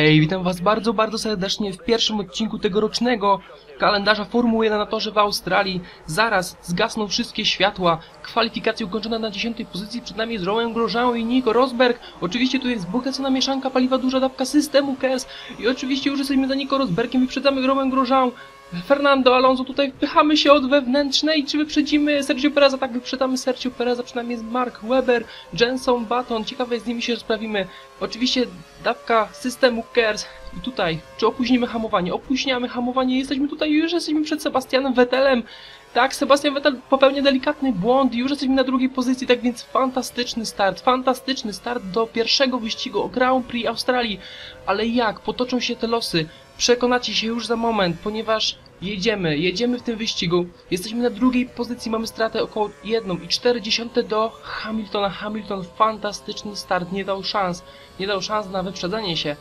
Hej, witam was bardzo, bardzo serdecznie w pierwszym odcinku tegorocznego kalendarza Formuły 1 na torze w Australii. Zaraz zgasną wszystkie światła. Kwalifikacje ukończone na 10 pozycji. Przed nami jest Rowan Grosjean i Nico Rosberg. Oczywiście tu jest zbogacona mieszanka paliwa, duża dawka systemu KERS. I oczywiście już jesteśmy za Nico Rosbergiem. Wyprzedzamy Rowan Grosjean. Fernando Alonso, tutaj wpychamy się od wewnętrznej, czy wyprzedzimy Sergio Pereza? Tak, wyprzedzamy Sergio Pereza, przynajmniej jest Mark Webber, Jenson Button, ciekawe z nimi się rozprawimy. Oczywiście dawka systemu KERS i tutaj, czy opóźnimy hamowanie? Opóźniamy hamowanie, jesteśmy tutaj, już jesteśmy przed Sebastianem Vettelem. Tak, Sebastian Vettel popełnia delikatny błąd i już jesteśmy na drugiej pozycji, tak więc fantastyczny start, fantastyczny start do pierwszego wyścigu o Grand Prix Australii. Ale jak potoczą się te losy? Przekonacie się już za moment, ponieważ jedziemy, jedziemy w tym wyścigu. Jesteśmy na drugiej pozycji, mamy stratę około 1,4 do Hamiltona. Hamilton fantastyczny start, nie dał szans, nie dał szans na wyprzedzenie się.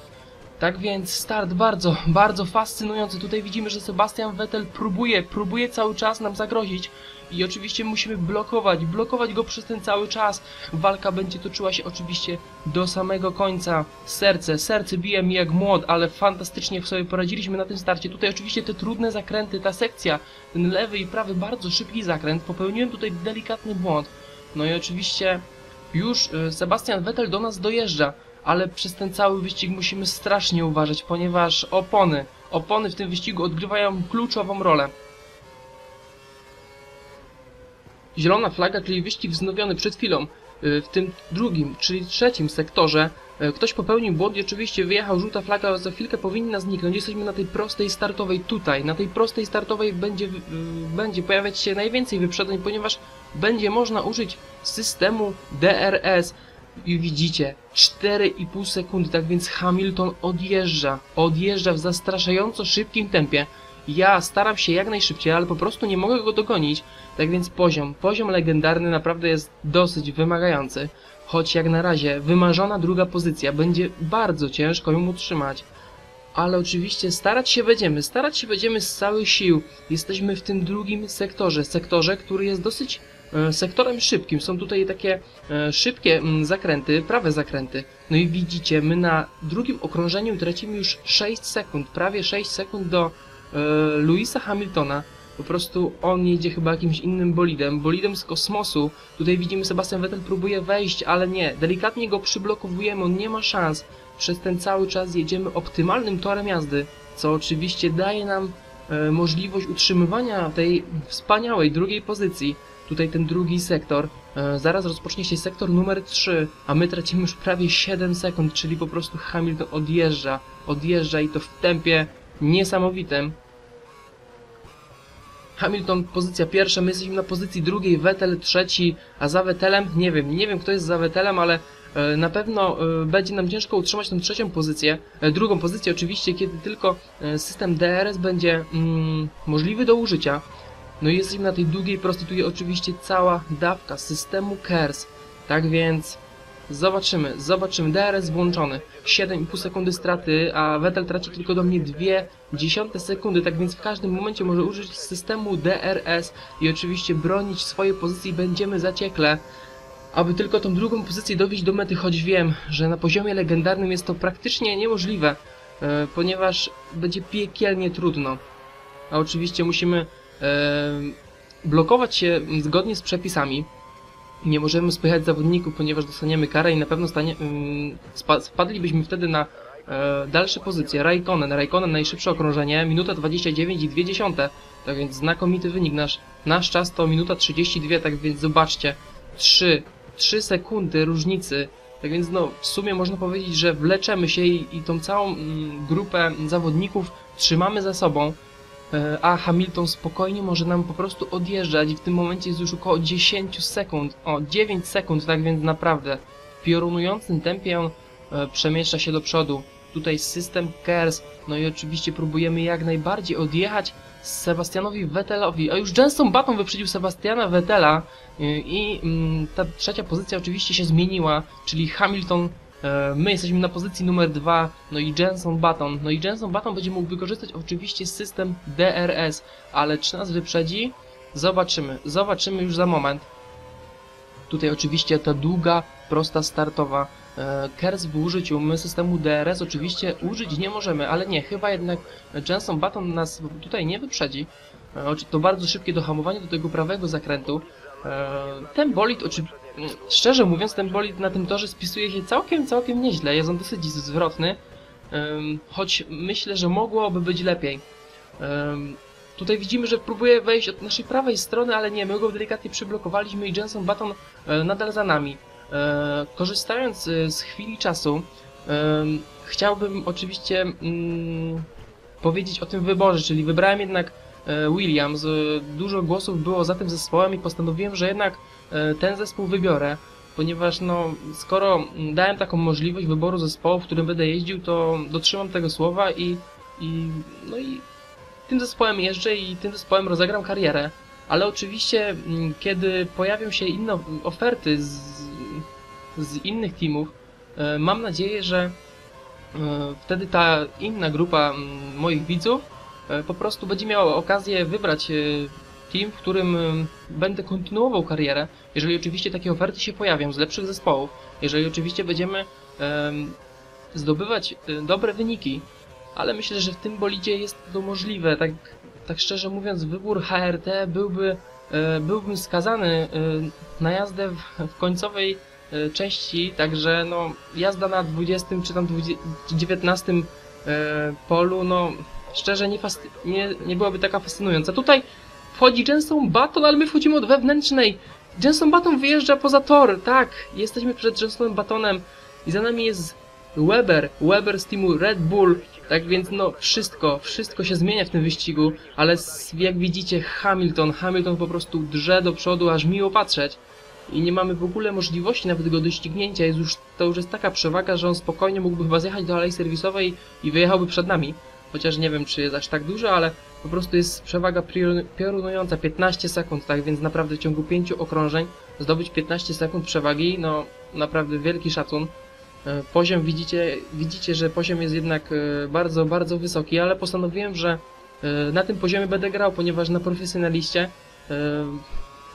Tak więc start bardzo, bardzo fascynujący. Tutaj widzimy, że Sebastian Vettel próbuje, próbuje cały czas nam zagrozić. I oczywiście musimy blokować, blokować go przez ten cały czas. Walka będzie toczyła się oczywiście do samego końca. Serce, serce bije mi jak młot, ale fantastycznie sobie poradziliśmy na tym starcie. Tutaj oczywiście te trudne zakręty, ta sekcja, ten lewy i prawy bardzo szybki zakręt. Popełniłem tutaj delikatny błąd. No i oczywiście już e, Sebastian Vettel do nas dojeżdża ale przez ten cały wyścig musimy strasznie uważać, ponieważ opony, opony w tym wyścigu odgrywają kluczową rolę. Zielona flaga, czyli wyścig wznowiony przed chwilą, y, w tym drugim, czyli trzecim sektorze, y, ktoś popełnił błąd i oczywiście wyjechał żółta flaga, za chwilkę powinna zniknąć. Jesteśmy na tej prostej startowej tutaj. Na tej prostej startowej będzie, będzie pojawiać się najwięcej wyprzedzeń, ponieważ będzie można użyć systemu DRS. I widzicie, 4,5 sekundy, tak więc Hamilton odjeżdża, odjeżdża w zastraszająco szybkim tempie. Ja staram się jak najszybciej, ale po prostu nie mogę go dogonić, tak więc poziom, poziom legendarny naprawdę jest dosyć wymagający. Choć jak na razie wymarzona druga pozycja, będzie bardzo ciężko ją utrzymać. Ale oczywiście starać się będziemy, starać się będziemy z całych sił. Jesteśmy w tym drugim sektorze, sektorze, który jest dosyć sektorem szybkim. Są tutaj takie e, szybkie mm, zakręty, prawe zakręty. No i widzicie, my na drugim okrążeniu tracimy już 6 sekund, prawie 6 sekund do e, Louisa Hamiltona. Po prostu on jedzie chyba jakimś innym bolidem, bolidem z kosmosu. Tutaj widzimy Sebastian Vettel próbuje wejść, ale nie. Delikatnie go przyblokowujemy, on nie ma szans. Przez ten cały czas jedziemy optymalnym torem jazdy, co oczywiście daje nam e, możliwość utrzymywania tej wspaniałej drugiej pozycji tutaj ten drugi sektor. E, zaraz rozpocznie się sektor numer 3, a my tracimy już prawie 7 sekund, czyli po prostu Hamilton odjeżdża, odjeżdża i to w tempie niesamowitym. Hamilton pozycja pierwsza, my jesteśmy na pozycji drugiej, Vettel trzeci, a za Vettelem, nie wiem, nie wiem kto jest za Vettelem, ale e, na pewno e, będzie nam ciężko utrzymać tę trzecią pozycję, drugą pozycję oczywiście, kiedy tylko system DRS będzie mm, możliwy do użycia. No i jesteśmy na tej długiej prostytucie oczywiście cała dawka systemu KERS. Tak więc zobaczymy, zobaczymy. DRS włączony. 7,5 sekundy straty, a Vettel traci tylko do mnie 2 dziesiąte sekundy, tak więc w każdym momencie może użyć systemu DRS i oczywiście bronić swojej pozycji będziemy zaciekle. Aby tylko tą drugą pozycję dowieść do mety, choć wiem, że na poziomie legendarnym jest to praktycznie niemożliwe, e, ponieważ będzie piekielnie trudno. A oczywiście musimy blokować się zgodnie z przepisami. Nie możemy spychać zawodników, ponieważ dostaniemy karę i na pewno stanie, spadlibyśmy wtedy na e, dalsze pozycje. Raikkonen, Raikkonen najszybsze okrążenie, minuta 29,2. Tak więc znakomity wynik. Nasz, nasz czas to minuta 32, tak więc zobaczcie, 3, 3 sekundy różnicy. Tak więc no, w sumie można powiedzieć, że wleczemy się i, i tą całą mm, grupę zawodników trzymamy za sobą. E, a Hamilton spokojnie może nam po prostu odjeżdżać. W tym momencie jest już około 10 sekund, o 9 sekund, tak więc naprawdę. W piorunującym tempie on e, przemieszcza się do przodu. Tutaj system KERS, no i oczywiście próbujemy jak najbardziej odjechać Sebastianowi Vettelowi, a już Jenson Button wyprzedził Sebastiana Vettela e, i mm, ta trzecia pozycja oczywiście się zmieniła, czyli Hamilton my jesteśmy na pozycji numer 2, no i Jenson Button. No i Jenson Button będzie mógł wykorzystać oczywiście system DRS, ale czy nas wyprzedzi? Zobaczymy, zobaczymy już za moment. Tutaj oczywiście ta długa, prosta startowa e, Kers w użyciu, my systemu DRS oczywiście użyć nie możemy, ale nie, chyba jednak Jenson Button nas tutaj nie wyprzedzi. E, To bardzo szybkie dohamowanie do tego prawego zakrętu. E, Ten bolid, oczy... szczerze mówiąc, ten bolid na tym torze spisuje się całkiem, całkiem nieźle. Jest on dosyć zwrotny, choć myślę, że mogłoby być lepiej. Tutaj widzimy, że próbuje wejść od naszej prawej strony, ale nie, my go delikatnie przyblokowaliśmy i Jenson Button e, nadal za nami. E, korzystając e, z chwili czasu, chciałbym oczywiście mm, powiedzieć o tym wyborze, czyli wybrałem jednak Williams. Dużo głosów było za tym zespołem i postanowiłem, że jednak ten zespół wybiorę, ponieważ no, skoro dałem taką możliwość wyboru zespołu, w którym będę jeździł, to dotrzymam tego słowa i, i no i tym zespołem jeżdżę i tym zespołem rozegram karierę. Ale oczywiście, mm, kiedy pojawią się inne oferty z, z innych teamów, e, mam nadzieję, że e, wtedy ta inna grupa mm, moich widzów e, po prostu będzie miała okazję wybrać e, team, w którym będę kontynuował karierę, jeżeli oczywiście takie oferty się pojawią z lepszych zespołów, jeżeli oczywiście będziemy em, zdobywać e, dobre wyniki, ale myślę, że w tym bolidzie jest to możliwe. Tak, tak szczerze mówiąc, wybór HRT byłby, e, byłbym skazany e, na jazdę w, końcowej części, także no, jazda na 20 czy tam 20, 19 e, polu, no szczerze nie, nie, nie byłaby taka fascynująca. Tutaj wchodzi Jenson Button, ale my wchodzimy od wewnętrznej. Jenson Button wyjeżdża poza tor, tak, jesteśmy przed Jensonem Buttonem i za nami jest Weber, Weber z teamu Red Bull, tak więc no wszystko, wszystko się zmienia w tym wyścigu, ale jak widzicie Hamilton, Hamilton po prostu drze do przodu, aż miło patrzeć. I nie mamy w ogóle możliwości nawet go doścignięcia, jest już, to już jest taka przewaga, że on spokojnie mógłby chyba zjechać do alei serwisowej i wyjechałby przed nami, chociaż nie wiem czy jest aż tak dużo, ale po prostu jest przewaga piorunująca, 15 sekund, tak więc naprawdę w ciągu 5 okrążeń zdobyć 15 sekund przewagi, no naprawdę wielki szacun. E, Poziom widzicie, widzicie, że poziom jest jednak e, bardzo, bardzo wysoki, ale postanowiłem, że e, na tym poziomie będę grał, ponieważ na profesjonaliście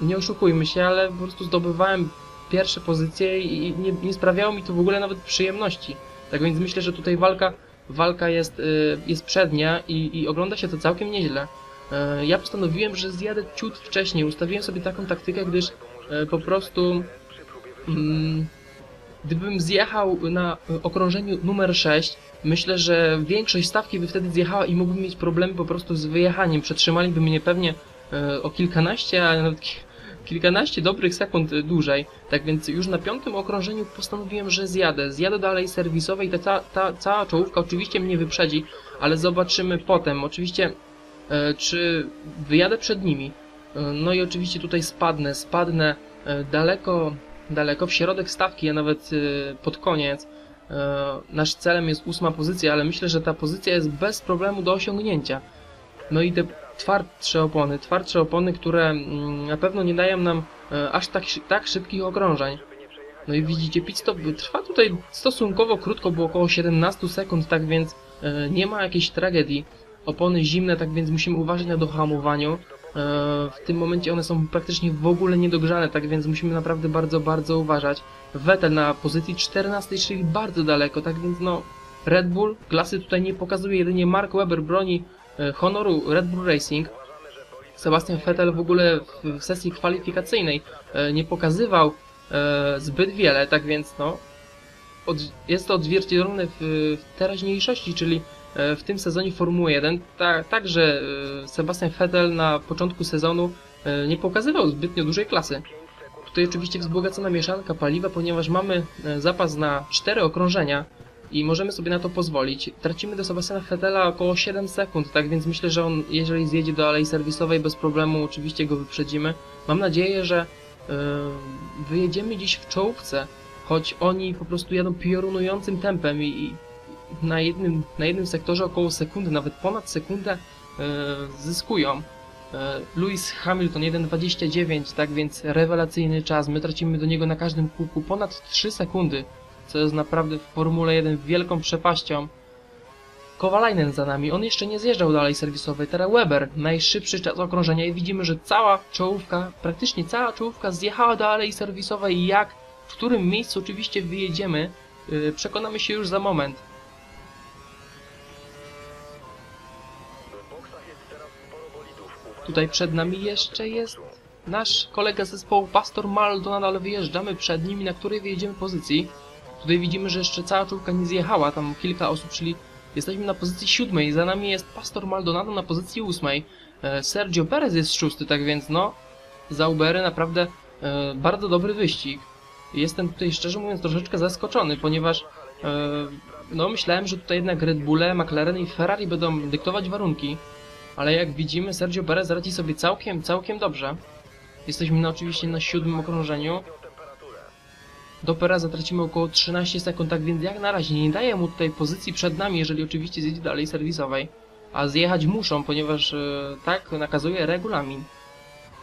nie oszukujmy się, ale po prostu zdobywałem pierwsze pozycje i nie, nie sprawiało mi to w ogóle nawet przyjemności. Tak więc myślę, że tutaj walka, walka jest, e, jest przednia i, i ogląda się to całkiem nieźle. E, Ja postanowiłem, że zjadę ciut wcześniej. Ustawiłem sobie taką taktykę, gdyż e, po prostu mm, Gdybym zjechał na y, okrążeniu numer 6, myślę, że większość stawki by wtedy zjechała i mógłbym mieć problemy po prostu z wyjechaniem. Przetrzymaliby mnie pewnie o kilkanaście, a nawet kilkanaście dobrych sekund e, dłużej. Tak więc już na piątym okrążeniu postanowiłem, że zjadę. Zjadę dalej serwisowej, ta, ta, ta cała czołówka oczywiście mnie wyprzedzi, ale zobaczymy potem. Oczywiście, e, czy wyjadę przed nimi. E, No i oczywiście tutaj spadnę, spadnę e, daleko daleko w środek stawki, a nawet y, pod koniec. E, Nasz celem jest ósma pozycja, ale myślę, że ta pozycja jest bez problemu do osiągnięcia. No i te twardsze opony, twardsze opony, które mm, na pewno nie dają nam e, aż tak, tak szybkich okrążeń. No i widzicie, pit stop trwa tutaj stosunkowo krótko, bo około 17 sekund, tak więc e, nie ma jakiejś tragedii. Opony zimne, tak więc musimy uważać na dohamowaniu. E, W tym momencie one są praktycznie w ogóle niedogrzane, tak więc musimy naprawdę bardzo, bardzo uważać. Vettel na pozycji 14, czyli bardzo daleko, tak więc no Red Bull klasy tutaj nie pokazuje, jedynie Mark Webber broni honoru Red Bull Racing. Sebastian Vettel w ogóle w- sesji kwalifikacyjnej e, nie pokazywał e, zbyt wiele, tak więc no jest to odzwierciedlone w, teraźniejszości, czyli e, w tym sezonie Formuły 1. Ta, także e, Sebastian Vettel na początku sezonu e, nie pokazywał zbytnio dużej klasy. Tutaj oczywiście wzbogacona mieszanka paliwa, ponieważ mamy e, zapas na 4 okrążenia i możemy sobie na to pozwolić. Tracimy do Sebastiana Vettela około 7 sekund, tak więc myślę, że on jeżeli zjedzie do alei serwisowej bez problemu oczywiście go wyprzedzimy. Mam nadzieję, że e, wyjedziemy dziś w czołówce, choć oni po prostu jadą piorunującym tempem i, i na jednym, na jednym sektorze około sekundy, nawet ponad sekundę e, zyskują. E, Lewis Hamilton 1.29, tak więc rewelacyjny czas. My tracimy do niego na każdym kółku ponad 3 sekundy, co jest naprawdę w Formule 1 wielką przepaścią. Kowalainen za nami, on jeszcze nie zjeżdżał dalej serwisowej, teraz Weber, najszybszy czas okrążenia i widzimy, że cała czołówka, praktycznie cała czołówka zjechała do alei serwisowej jak, w którym miejscu oczywiście wyjedziemy, Yy, przekonamy się już za moment. Tutaj przed nami jeszcze jest nasz kolega zespołu Pastor Maldonado, ale wyjeżdżamy przed nimi, na której wyjedziemy pozycji. Tutaj widzimy, że jeszcze cała czołówka nie zjechała, tam kilka osób, czyli jesteśmy na pozycji siódmej, za nami jest Pastor Maldonado na pozycji ósmej. E, Sergio Perez jest szósty, tak więc no, za Ubery naprawdę e, bardzo dobry wyścig. Jestem tutaj szczerze mówiąc troszeczkę zaskoczony, ponieważ e, no myślałem, że tutaj jednak Red Bulle, McLaren i Ferrari będą dyktować warunki, ale jak widzimy Sergio Perez radzi sobie całkiem, całkiem dobrze. Jesteśmy na, oczywiście na siódmym okrążeniu. Do Pereza tracimy około 13 sekund, tak więc jak na razie nie daje mu tutaj pozycji przed nami, jeżeli oczywiście zjedzie dalej serwisowej. A zjechać muszą, ponieważ e, tak nakazuje regulamin.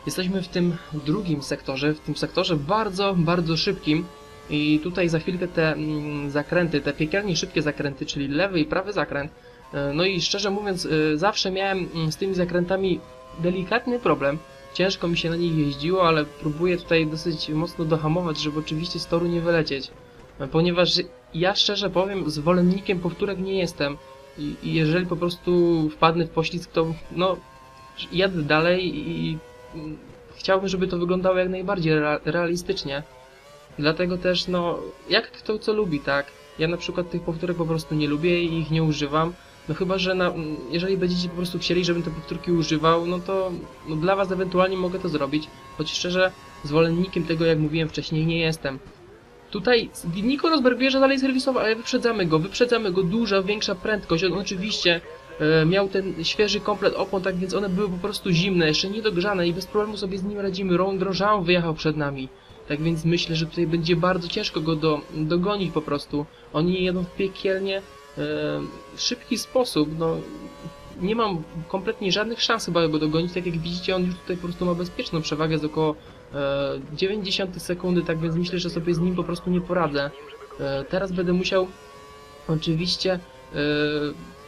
Jesteśmy w tym drugim sektorze, w tym sektorze bardzo, bardzo szybkim. I tutaj za chwilkę te mm, zakręty, te piekielnie szybkie zakręty, czyli lewy i prawy zakręt. E, no i szczerze mówiąc, e, zawsze miałem mm, z tymi zakrętami delikatny problem. Ciężko mi się na nich jeździło, ale próbuję tutaj dosyć mocno dohamować, żeby oczywiście z toru nie wylecieć. Ponieważ ja szczerze powiem, zwolennikiem powtórek nie jestem. I, jeżeli po prostu wpadnę w poślizg, to no, jadę dalej i chciałbym, żeby to wyglądało jak najbardziej rea- realistycznie. Dlatego też, no, jak kto co lubi, tak? Ja na przykład tych powtórek po prostu nie lubię i ich nie używam. No chyba, że na, jeżeli będziecie po prostu chcieli, żebym te powtórki używał, no to no dla was ewentualnie mogę to zrobić. Choć szczerze, zwolennikiem tego, jak mówiłem wcześniej, nie jestem. Tutaj Nico Rosberg bierze dalej serwisowo, ale wyprzedzamy go, wyprzedzamy go, duża, większa prędkość. On oczywiście e, miał ten świeży komplet opon, tak więc one były po prostu zimne, jeszcze niedogrzane i bez problemu sobie z nim radzimy. Ron Grosjean wyjechał przed nami. Tak więc myślę, że tutaj będzie bardzo ciężko go do, dogonić po prostu. Oni jedą w piekielnie szybki sposób, no nie mam kompletnie żadnych szans chyba go dogonić, tak jak widzicie on już tutaj po prostu ma bezpieczną przewagę z około e, 90 sekundy, tak więc myślę, że sobie z nim po prostu nie poradzę. E, teraz będę musiał oczywiście e,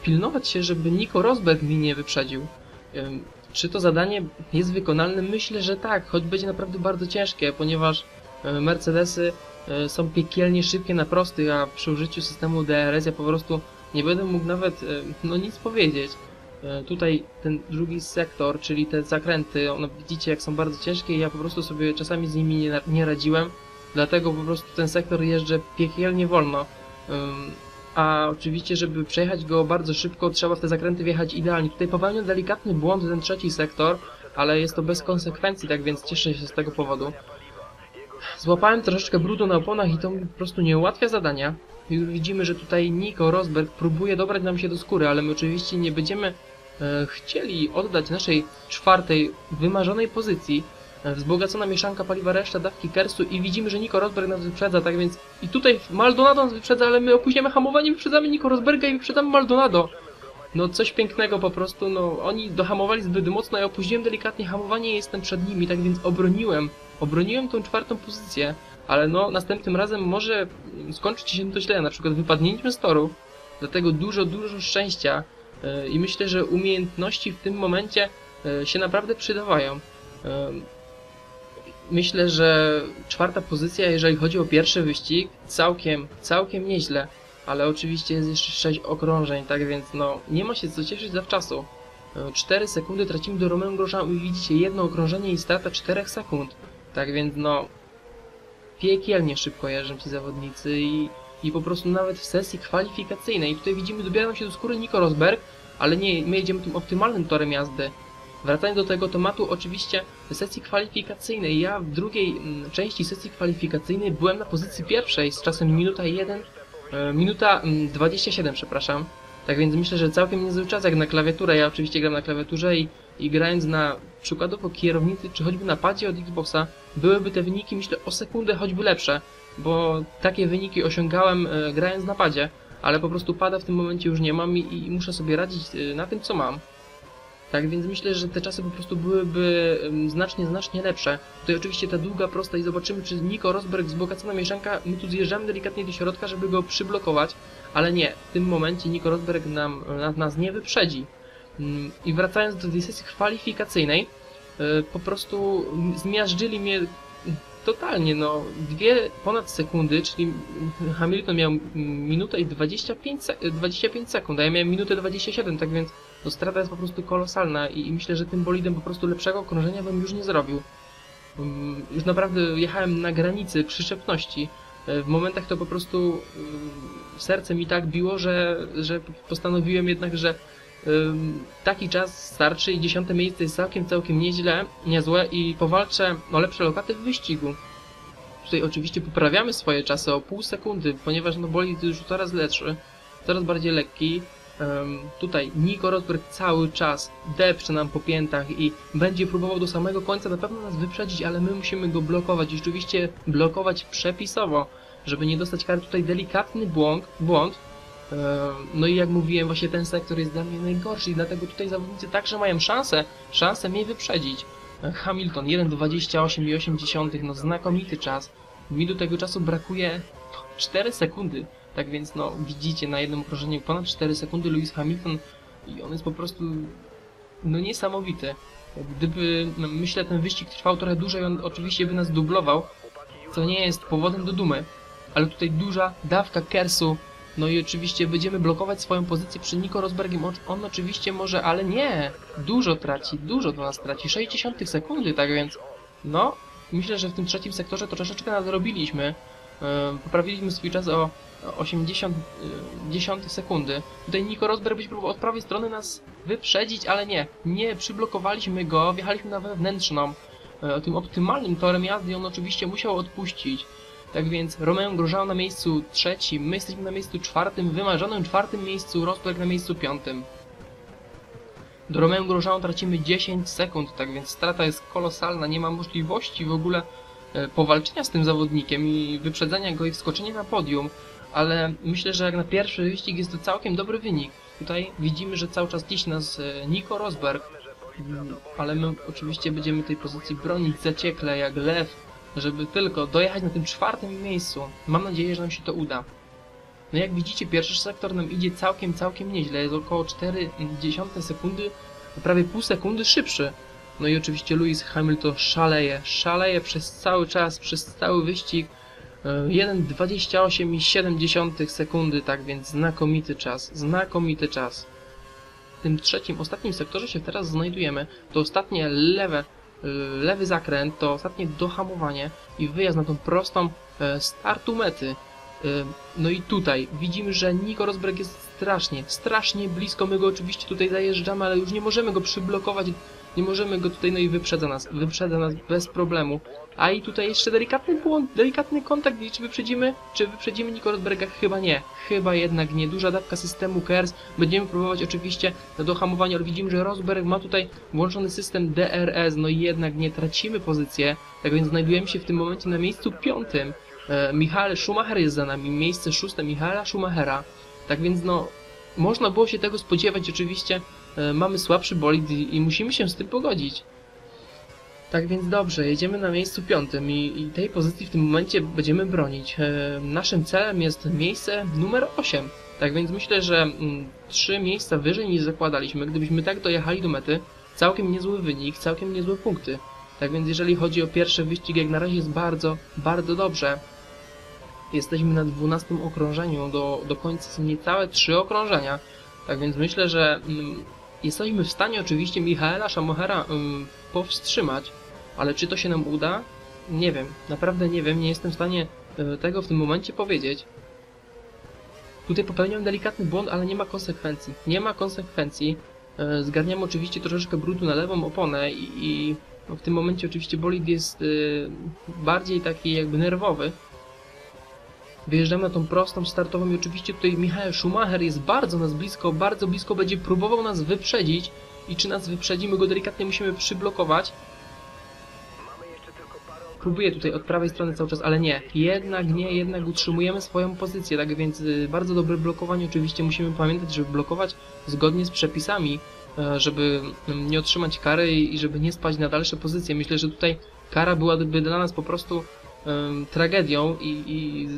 pilnować się, żeby Nico Rosberg mi nie wyprzedził. E, czy to zadanie jest wykonalne? Myślę, że tak, choć będzie naprawdę bardzo ciężkie, ponieważ e, Mercedesy e, są piekielnie szybkie na prostych, a przy użyciu systemu DRS ja po prostu nie będę mógł nawet e, no nic powiedzieć. E, Tutaj ten drugi sektor, czyli te zakręty, one widzicie jak są bardzo ciężkie i ja po prostu sobie czasami z nimi nie, nie radziłem, dlatego po prostu ten sektor jeżdżę piekielnie wolno. A oczywiście, żeby przejechać go bardzo szybko, trzeba w te zakręty wjechać idealnie. Tutaj popełniam delikatny błąd ten trzeci sektor, ale jest to bez konsekwencji, tak więc cieszę się z tego powodu. Złapałem troszeczkę brudu na oponach i to mi po prostu nie ułatwia zadania. Już widzimy, że tutaj Nico Rosberg próbuje dobrać nam się do skóry, ale my oczywiście nie będziemy e, chcieli oddać naszej czwartej wymarzonej pozycji. E, wzbogacona mieszanka paliwa, reszta dawki kersu i widzimy, że Nico Rosberg nas wyprzedza, tak więc i tutaj Maldonado nas wyprzedza, ale my opóźniamy hamowanie, wyprzedzamy Nico Rosberga i wyprzedzamy Maldonado. No coś pięknego po prostu, no oni dohamowali zbyt mocno, ja opóźniłem delikatnie hamowanie jestem przed nimi, tak więc obroniłem, obroniłem tą czwartą pozycję, ale no następnym razem może skończyć się to źle, na przykład wypadnięciem z toru, dlatego dużo, dużo szczęścia e, i myślę, że umiejętności w tym momencie e, się naprawdę przydawają. E, Myślę, że czwarta pozycja, jeżeli chodzi o pierwszy wyścig, całkiem, całkiem nieźle ale oczywiście jest jeszcze 6 okrążeń, tak więc no nie ma się co cieszyć zawczasu. 4 sekundy tracimy do Romeo Grosjean i widzicie jedno okrążenie i strata 4 sekund. Tak więc no piekielnie szybko jeżdżą ci zawodnicy i, i po prostu nawet w sesji kwalifikacyjnej. Tutaj widzimy, dobiera nam się do skóry Nico Rosberg, ale nie, my jedziemy tym optymalnym torem jazdy. Wracając do tego tematu, oczywiście sesji kwalifikacyjnej. Ja w drugiej mm, części sesji kwalifikacyjnej byłem na pozycji pierwszej z czasem minuta 1 E, Minuta mm, 27, przepraszam. Tak więc myślę, że całkiem niezły czas jak na klawiaturę. Ja oczywiście gram na klawiaturze i, i grając na przykładowo kierownicy, czy choćby na padzie od Xboxa, byłyby te wyniki myślę o sekundę choćby lepsze, bo takie wyniki osiągałem e, grając na padzie, ale po prostu pada w tym momencie już nie mam i, i muszę sobie radzić e, na tym co mam. Tak więc myślę, że te czasy po prostu byłyby znacznie, znacznie lepsze. Tutaj oczywiście ta długa, prosta i zobaczymy, czy Nico Rosberg wzbogacona mieszanka, my tu zjeżdżamy delikatnie do środka, żeby go przyblokować, ale nie, w tym momencie Nico Rosberg nam, na, nas nie wyprzedzi. I wracając do tej sesji kwalifikacyjnej, e, po prostu zmiażdżyli mnie totalnie, no, dwie ponad sekundy, czyli Hamilton miał minutę i 25, se- 25 sekund, a ja miałem minutę 27, tak więc no, strata jest po prostu kolosalna i, myślę, że tym bolidem po prostu lepszego okrążenia bym już nie zrobił. Mm, Już naprawdę jechałem na granicy przyczepności. E, W momentach to po prostu mm, serce mi tak biło, że, że postanowiłem jednak, że taki czas starczy i dziesiąte miejsce jest całkiem, całkiem nieźle, niezłe i powalczę o lepsze lokaty w wyścigu. Tutaj oczywiście poprawiamy swoje czasy o pół sekundy, ponieważ no bolid już coraz lepszy, coraz bardziej lekki. Ym, tutaj Nico Rosberg cały czas depcze nam po piętach i będzie próbował do samego końca na pewno nas wyprzedzić, ale my musimy go blokować i oczywiście blokować przepisowo, żeby nie dostać kary. Tutaj delikatny błąd, błąd No i jak mówiłem, właśnie ten sektor jest dla mnie najgorszy i dlatego tutaj zawodnicy także mają szansę, szansę mnie wyprzedzić. E, Hamilton 1.28,8, no znakomity czas. Mi do tego czasu brakuje 4 sekundy. Tak więc no widzicie na jednym okrążeniu ponad 4 sekundy Lewis Hamilton i on jest po prostu no niesamowity. Gdyby, no, myślę, ten wyścig trwał trochę dłużej, on oczywiście by nas dublował, co nie jest powodem do dumy. Ale tutaj duża dawka kersu no i oczywiście będziemy blokować swoją pozycję przy Nico Rosbergiem. On, oczywiście może, ale nie. Dużo traci, dużo do nas traci. 60 sekundy, tak więc no, myślę, że w tym trzecim sektorze to troszeczkę nadrobiliśmy. E, poprawiliśmy swój czas o 80 e, sekundy. Tutaj Nico Rosberg być próbował od prawej strony nas wyprzedzić, ale nie. Nie, przyblokowaliśmy go, wjechaliśmy na wewnętrzną. E, tym optymalnym torem jazdy on oczywiście musiał odpuścić. Tak więc Romeo Grosjean na miejscu trzecim, my jesteśmy na miejscu czwartym, wymarzonym czwartym miejscu, Rosberg na miejscu piątym. Do Romeo Grosjean tracimy 10 sekund, tak więc strata jest kolosalna, nie ma możliwości w ogóle e, powalczenia z tym zawodnikiem i wyprzedzenia go i wskoczenia na podium, ale myślę, że jak na pierwszy wyścig jest to całkiem dobry wynik. Tutaj widzimy, że cały czas dziś nas e, Nico Rosberg, Mm, ale my oczywiście będziemy tej pozycji bronić zaciekle jak lew, żeby tylko dojechać na tym czwartym miejscu. Mam nadzieję, że nam się to uda. No jak widzicie, pierwszy sektor nam idzie całkiem, całkiem nieźle. Jest około 0,4 sekundy, prawie pół sekundy szybszy. No i oczywiście Lewis Hamilton szaleje, szaleje przez cały czas, przez cały wyścig. E, 1,28,7 sekundy, tak więc znakomity czas, znakomity czas. W tym trzecim, ostatnim sektorze się teraz znajdujemy. To ostatnie lewe lewy zakręt, to ostatnie dohamowanie i wyjazd na tą prostą e, startu mety. E, No i tutaj widzimy, że Nico Rosberg jest strasznie, strasznie blisko. My go oczywiście tutaj zajeżdżamy, ale już nie możemy go przyblokować. Nie możemy go tutaj, no i wyprzedza nas, wyprzedza nas bez problemu. A i tutaj jeszcze delikatny błąd, delikatny kontakt czy wyprzedzimy, czy wyprzedzimy Nico Rosberga? Chyba nie, chyba jednak nie. Duża dawka systemu KERS. Będziemy próbować oczywiście na dohamowanie, ale widzimy, że Rosberg ma tutaj włączony system DRS, no i jednak nie tracimy pozycję. Tak więc znajdujemy się w tym momencie na miejscu piątym. E, Michael Schumacher jest za nami, miejsce szóste Michaela Schumachera. Tak więc no, można było się tego spodziewać, oczywiście mamy słabszy bolid i, i musimy się z tym pogodzić. Tak więc dobrze, jedziemy na miejscu piątym i, i tej pozycji w tym momencie będziemy bronić. E, naszym celem jest miejsce numer 8. Tak więc myślę, że mm, trzy miejsca wyżej niż zakładaliśmy. Gdybyśmy tak dojechali do mety, całkiem niezły wynik, całkiem niezłe punkty. Tak więc jeżeli chodzi o pierwszy wyścig, jak na razie jest bardzo, bardzo dobrze. Jesteśmy na 12 okrążeniu, do, do końca są niecałe 3 okrążenia. Tak więc myślę, że mm, jesteśmy w stanie oczywiście Michaela Schumachera mm, powstrzymać, ale czy to się nam uda? Nie wiem, naprawdę nie wiem, nie jestem w stanie e, tego w tym momencie powiedzieć. Tutaj popełniam delikatny błąd, ale nie ma konsekwencji. Nie ma konsekwencji. E, Zgarniam oczywiście troszeczkę brudu na lewą oponę i, i no w tym momencie oczywiście bolid jest e, bardziej taki jakby nerwowy. Wyjeżdżamy na tą prostą startową i oczywiście tutaj Michael Schumacher jest bardzo nas blisko, bardzo blisko będzie próbował nas wyprzedzić i czy nas wyprzedzi, my go delikatnie musimy przyblokować. Próbuję tutaj od prawej strony cały czas, ale nie. Jednak nie, jednak utrzymujemy swoją pozycję, tak więc y, bardzo dobre blokowanie. Oczywiście musimy pamiętać, żeby blokować zgodnie z przepisami, e, żeby mm, nie otrzymać kary i żeby nie spaść na dalsze pozycje. Myślę, że tutaj kara byłaby dla nas po prostu tragedią i, i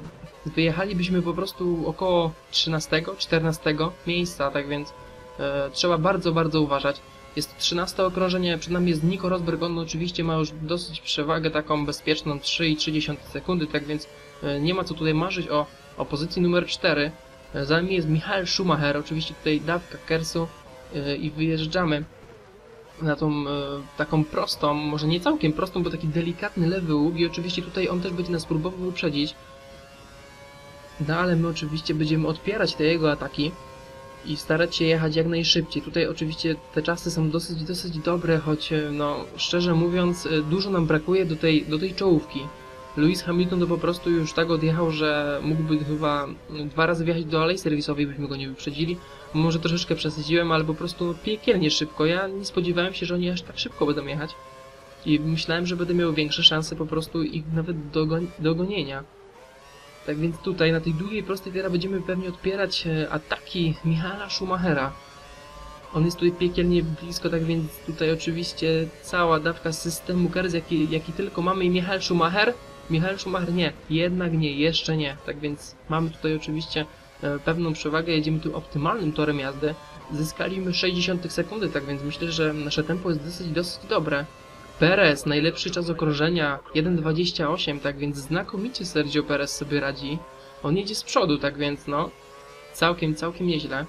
wyjechalibyśmy po prostu około 13-14 miejsca, tak więc e, trzeba bardzo, bardzo uważać. Jest 13 okrążenie, przed nami jest Nico Rosberg, on oczywiście ma już dosyć przewagę taką bezpieczną 3,3 sekundy, tak więc e, nie ma co tutaj marzyć o, o pozycji numer 4. E, Za nami jest Michael Schumacher, oczywiście tutaj dawka Kersu e, i wyjeżdżamy na tą e, taką prostą, może nie całkiem prostą, bo taki delikatny lewy łuk i oczywiście tutaj on też będzie nas próbował wyprzedzić. No ale my oczywiście będziemy odpierać te jego ataki i starać się jechać jak najszybciej. Tutaj oczywiście te czasy są dosyć, dosyć dobre, choć e, no szczerze mówiąc e, dużo nam brakuje do tej, do tej czołówki. Lewis Hamilton to po prostu już tak odjechał, że mógłby chyba dwa razy wjechać do alei serwisowej, byśmy go nie wyprzedzili. Może troszeczkę przesadziłem, ale po prostu piekielnie szybko. Ja nie spodziewałem się, że oni aż tak szybko będą jechać. I myślałem, że będę miał większe szanse po prostu ich nawet do, do gonienia. Tak więc tutaj na tej długiej, prostej teraz będziemy pewnie odpierać e, ataki Michaela Schumachera. On jest tutaj piekielnie blisko, tak więc tutaj oczywiście cała dawka systemu KERS, jaki, jaki tylko mamy i Michael Schumacher. Michael Schumacher nie, jednak nie, jeszcze nie. Tak więc mamy tutaj oczywiście e, pewną przewagę, jedziemy tu optymalnym torem jazdy. Zyskaliśmy 60 sekundy, tak więc myślę, że nasze tempo jest dosyć, dosyć dobre. Perez, najlepszy czas okrążenia 1.28, tak więc znakomicie Sergio Perez sobie radzi. On jedzie z przodu, tak więc no, całkiem, całkiem nieźle.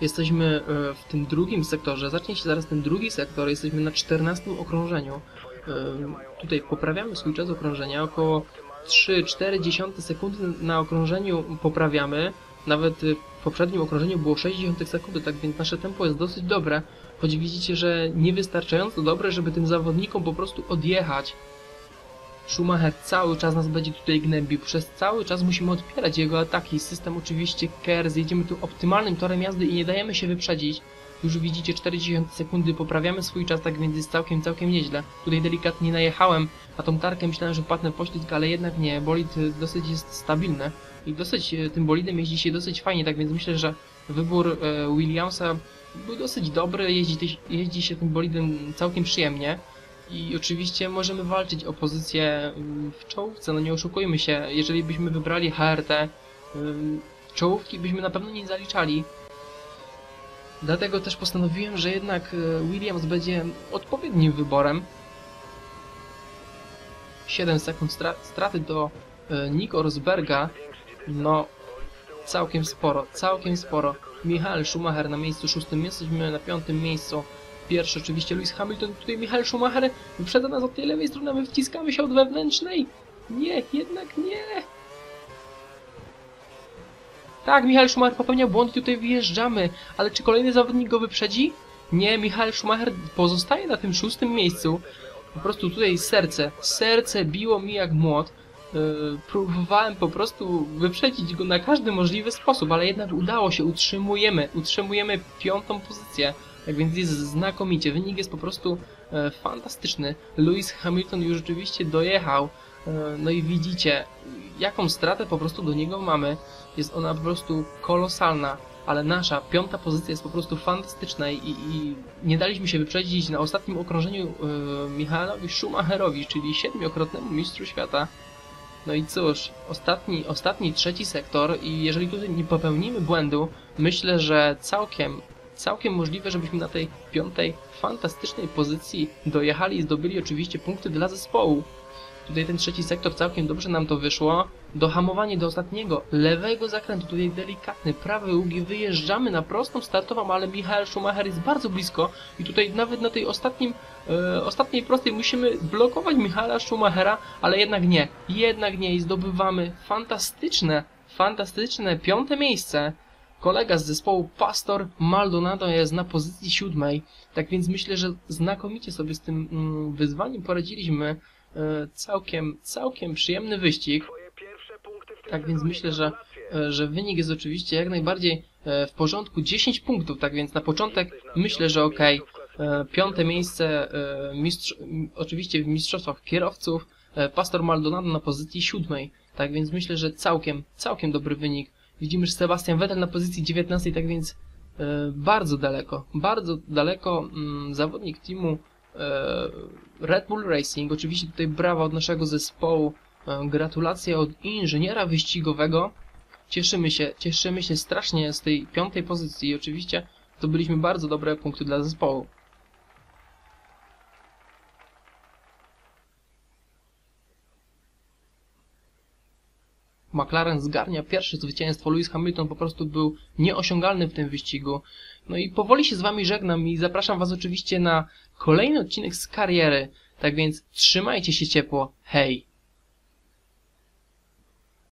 Jesteśmy e, w tym drugim sektorze, zacznie się zaraz ten drugi sektor, jesteśmy na 14 okrążeniu. E, Tutaj poprawiamy swój czas okrążenia, około 3-4 sekundy na okrążeniu poprawiamy. Nawet y, w poprzednim okrążeniu było 60 sekundy, tak więc nasze tempo jest dosyć dobre, choć widzicie, że niewystarczająco dobre, żeby tym zawodnikom po prostu odjechać. Schumacher cały czas nas będzie tutaj gnębił, przez cały czas musimy odpierać jego ataki. System oczywiście KERS, jedziemy tu optymalnym torem jazdy i nie dajemy się wyprzedzić. Już widzicie 40 sekundy, poprawiamy swój czas, tak więc jest całkiem, całkiem nieźle. Tutaj delikatnie najechałem, a tą tarkę myślałem, że wpadnę w poślizg, ale jednak nie, bolid y, dosyć jest stabilny i dosyć y, tym bolidem jeździ się dosyć fajnie, tak więc myślę, że wybór e, Williamsa był dosyć dobry, jeździ, jeździ się tym bolidem całkiem przyjemnie. I oczywiście możemy walczyć o pozycję ym, w czołówce, no nie oszukujmy się, jeżeli byśmy wybrali HRT, ym, czołówki byśmy na pewno nie zaliczali. Dlatego też postanowiłem, że jednak e, Williams będzie odpowiednim wyborem. 7 sekund stra straty do e, Nico Rosberga, no całkiem sporo, całkiem sporo. Michael Schumacher na miejscu szóstym, jesteśmy na piątym miejscu. Pierwszy oczywiście Lewis Hamilton, tutaj Michael Schumacher wyprzedza nas od tej lewej strony, a my wciskamy się od wewnętrznej. Nie, jednak nie. Tak, Michael Schumacher popełniał błąd i tutaj wyjeżdżamy, ale czy kolejny zawodnik go wyprzedzi? Nie, Michael Schumacher pozostaje na tym szóstym miejscu. Po prostu tutaj serce, serce biło mi jak młot. Yy, próbowałem po prostu wyprzedzić go na każdy możliwy sposób, ale jednak udało się, utrzymujemy, utrzymujemy piątą pozycję. Tak więc jest znakomicie, wynik jest po prostu e, fantastyczny. Lewis Hamilton już rzeczywiście dojechał, no i widzicie, jaką stratę po prostu do niego mamy. Jest ona po prostu kolosalna, ale nasza piąta pozycja jest po prostu fantastyczna i, i nie daliśmy się wyprzedzić na ostatnim okrążeniu e, Michaelowi Schumacherowi, czyli siedmiokrotnemu mistrzu świata. No i cóż, ostatni, ostatni, trzeci sektor i jeżeli tutaj nie popełnimy błędu, myślę, że całkiem, całkiem możliwe, żebyśmy na tej piątej, fantastycznej pozycji dojechali i zdobyli oczywiście punkty dla zespołu. Tutaj ten trzeci sektor całkiem dobrze nam to wyszło. Dohamowanie do ostatniego, lewego zakrętu, tutaj delikatny, prawy ługi, wyjeżdżamy na prostą startową, ale Michael Schumacher jest bardzo blisko i tutaj nawet na tej ostatnim, e, ostatniej prostej musimy blokować Michaela Schumachera, ale jednak nie, jednak nie i zdobywamy fantastyczne, fantastyczne piąte miejsce. Kolega z zespołu Pastor Maldonado jest na pozycji siódmej, tak więc myślę, że znakomicie sobie z tym mm, wyzwaniem poradziliśmy. E, całkiem, całkiem przyjemny wyścig. Tak więc myślę, że, e, że wynik jest oczywiście jak najbardziej e, w porządku. 10 punktów, tak więc na początek myślę, że ok. Piąte miejsce, mistrz, oczywiście w mistrzostwach kierowców, Pastor Maldonado na pozycji siódmej. Tak więc myślę, że całkiem, całkiem dobry wynik. Widzimy, że Sebastian Vettel na pozycji 19, tak więc bardzo daleko, bardzo daleko mm, zawodnik teamu Red Bull Racing. Oczywiście tutaj brawa od naszego zespołu. Gratulacje od inżyniera wyścigowego. Cieszymy się, cieszymy się strasznie z tej piątej pozycji. Oczywiście zdobyliśmy bardzo dobre punkty dla zespołu. McLaren zgarnia pierwsze zwycięstwo. Lewis Hamilton po prostu był nieosiągalny w tym wyścigu. No i powoli się z wami żegnam i zapraszam was oczywiście na kolejny odcinek z kariery. Tak więc trzymajcie się ciepło. Hej!